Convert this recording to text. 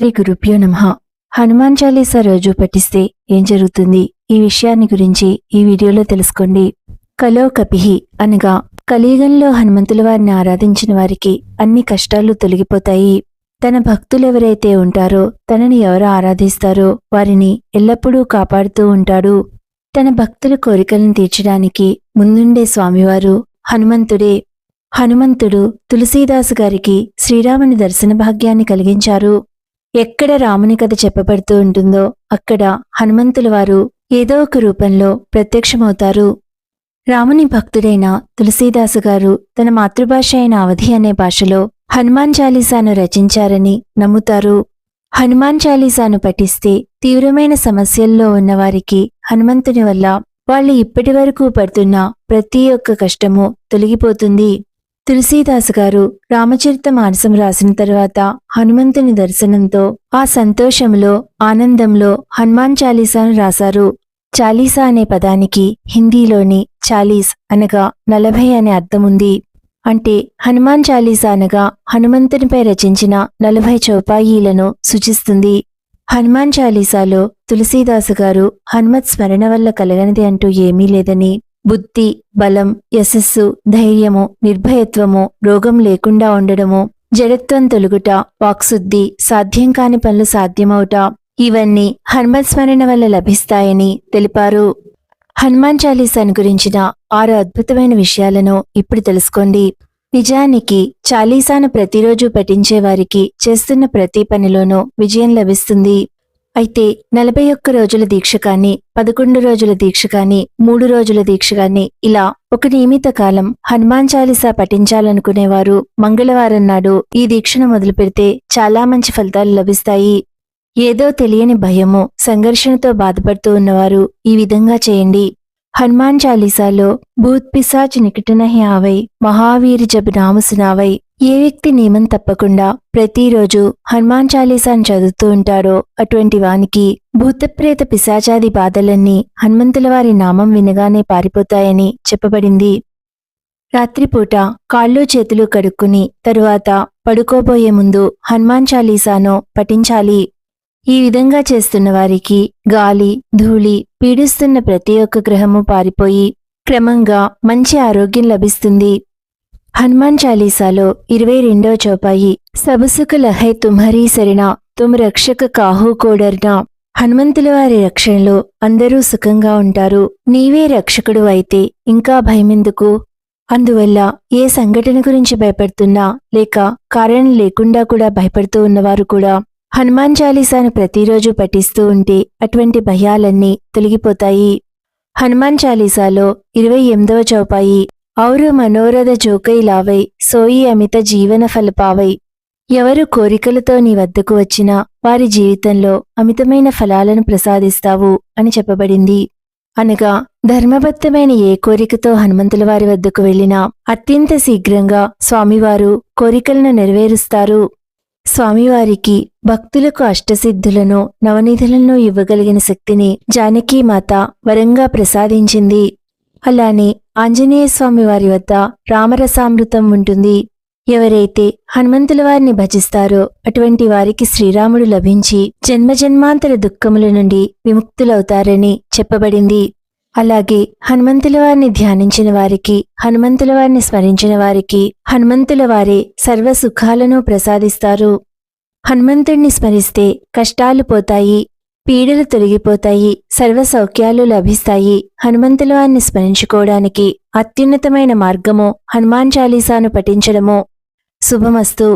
శ్రీ గురుభ్యో నమ. హనుమాన్ చాలీసా రోజు పఠిస్తే ఏం జరుగుతుంది? ఈ విషయాన్ని గురించి ఈ వీడియోలో తెలుసుకోండి. కలో కపిహి అనగా కలియుగంలో హనుమంతుల వారిని ఆరాధించిన వారికి అన్ని కష్టాలు తొలగిపోతాయి. తన భక్తులెవరైతే ఉంటారో తనని ఎవరు ఆరాధిస్తారో వారిని ఎల్లప్పుడూ కాపాడుతూ ఉంటాడు. తన భక్తుల కోరికలను తీర్చడానికి ముందుండే స్వామివారు హనుమంతుడే. హనుమంతుడు తులసీదాసు గారికి శ్రీరాముని దర్శన భాగ్యాన్ని కలిగించారు. ఎక్కడ రాముని కథ చెప్పబడుతూ ఉంటుందో అక్కడ హనుమంతుల వారు ఏదో ఒక రూపంలో ప్రత్యక్షమవుతారు. రాముని భక్తుడైన తులసీదాసు గారు తన మాతృభాష అయిన అవధి అనే భాషలో హనుమాన్ చాలీసాను రచించారని నమ్ముతారు. హనుమాన్ చాలీసాను పఠిస్తే తీవ్రమైన సమస్యల్లో ఉన్నవారికి హనుమంతుని వల్ల వాళ్ళు ఇప్పటి వరకు పడుతున్న ప్రతి ఒక్క కష్టము తొలగిపోతుంది. తులసీదాసు గారు రామచరిత మానసం రాసిన తరువాత హనుమంతుని దర్శనంతో ఆ సంతోషంలో ఆనందంలో హనుమాన్ చాలీసాను రాశారు. చాలీసా అనే పదానికి హిందీలోని చాలీస్ అనగా నలభై అనే అర్థముంది. అంటే హనుమాన్ చాలీసా అనగా హనుమంతునిపై రచించిన నలభై చౌపాయీలను సూచిస్తుంది. హనుమాన్ చాలీసాలో తులసీదాసు గారు హనుమత్ స్మరణ వల్ల కలగనిది అంటూ ఏమీ లేదని బుద్ధి బలం యశస్సు ధైర్యము నిర్భయత్వము రోగం లేకుండా ఉండడము జడత్వం తొలుగుట వాక్శుద్ధి సాధ్యం కాని పనులు సాధ్యమవుట ఇవన్నీ హనుమత్ స్మరణ వల్ల లభిస్తాయని తెలిపారు. హనుమాన్ చాలీసాను గురించిన ఆరు అద్భుతమైన విషయాలను ఇప్పుడు తెలుసుకోండి. నిజానికి చాలీసాను ప్రతిరోజు పఠించే వారికి చేస్తున్న ప్రతి పనిలోనూ విజయం లభిస్తుంది. అయితే నలభై ఒక్క రోజుల దీక్ష కానీ పదకొండు రోజుల దీక్ష కానీ మూడు రోజుల దీక్ష కానీ ఇలా ఒక నియమిత కాలం హనుమాన్ చాలీసా పఠించాలనుకునేవారు మంగళవారం నాడు ఈ దీక్షను మొదలు పెడితే చాలా మంచి ఫలితాలు లభిస్తాయి. ఏదో తెలియని భయము సంఘర్షణతో బాధపడుతూ ఉన్నవారు ఈ విధంగా చేయండి. హనుమాన్ చాలీసాలో భూత్ పిశాచ్ నికటనహి ఆవై మహావీరి జబ్ నామ ఏ వ్యక్తి నియమం తప్పకుండా ప్రతిరోజు హనుమాన్ చాలీసాను చదువుతూ ఉంటాడో అటువంటి వానికి భూతప్రేత పిశాచాది బాధలన్నీ హనుమంతుల వారి నామం వినగానే పారిపోతాయని చెప్పబడింది. రాత్రిపూట కాళ్ళు చేతులు కడుక్కుని తరువాత పడుకోబోయే ముందు హనుమాన్ చాలీసాను పఠించాలి. ఈ విధంగా చేస్తున్న వారికి గాలి ధూళి పీడిస్తున్న ప్రతి ఒక్క గ్రహము పారిపోయి క్రమంగా మంచి ఆరోగ్యం లభిస్తుంది. హనుమాన్ చాలీసాలో ఇరవై రెండవ చౌపాయి సబసుకు లహై తుమ్హరీ సరినా తుమ్ రక్షక కాహు కోడర్నా. హనుమంతుల వారి రక్షణలో అందరూ సుఖంగా ఉంటారు. నీవే రక్షకుడు అయితే ఇంకా భయమెందుకు? అందువల్ల ఏ సంఘటన గురించి భయపడుతున్నా లేక కారణం లేకుండా కూడా భయపడుతూ ఉన్నవారు కూడా హనుమాన్ చాలీసాను ప్రతిరోజు పఠిస్తూ ఉంటే అటువంటి భయాలన్నీ తొలగిపోతాయి. హనుమాన్ చాలీసాలో ఇరవై ఎనిమిదవ చౌపాయి ఔరు మనోరథ జోకై లావై సోయి అమిత జీవన ఫలపావై. ఎవరు కోరికలతో నీ వద్దకు వచ్చినా వారి జీవితంలో అమితమైన ఫలాలను ప్రసాదిస్తావు అని చెప్పబడింది. అనగా ధర్మబద్ధమైన ఏ కోరికతో హనుమంతుల వారి వద్దకు వెళ్ళినా అత్యంత శీఘ్రంగా స్వామివారు కోరికలను నెరవేరుస్తారు. స్వామివారికి భక్తులకు అష్టసిద్ధులను నవనిధులను ఇవ్వగలిగిన శక్తిని జానకీమాత వరంగా ప్రసాదించింది. అలానే ఆంజనేయ స్వామి వారి వద్ద రామరసామృతం ఉంటుంది. ఎవరైతే హనుమంతుల వారిని భజిస్తారో అటువంటి వారికి శ్రీరాముడు లభించి జన్మజన్మాంతర దుఃఖముల నుండి విముక్తులవుతారని చెప్పబడింది. అలాగే హనుమంతుల వారిని ధ్యానించిన వారికి హనుమంతుల వారిని స్మరించిన వారికి హనుమంతుల వారే సర్వ సుఖాలను ప్రసాదిస్తారు. హనుమంతుణ్ణి స్మరిస్తే కష్టాలు పోతాయి. పీడలు తొలగిపోతాయి సర్వ సౌఖ్యాలు లభిస్తాయి. హనుమంతుల వారిని స్మరించుకోవడానికి అత్యున్నతమైన మార్గము హనుమాన్ చాలీసాను పఠించడము. శుభమస్తు.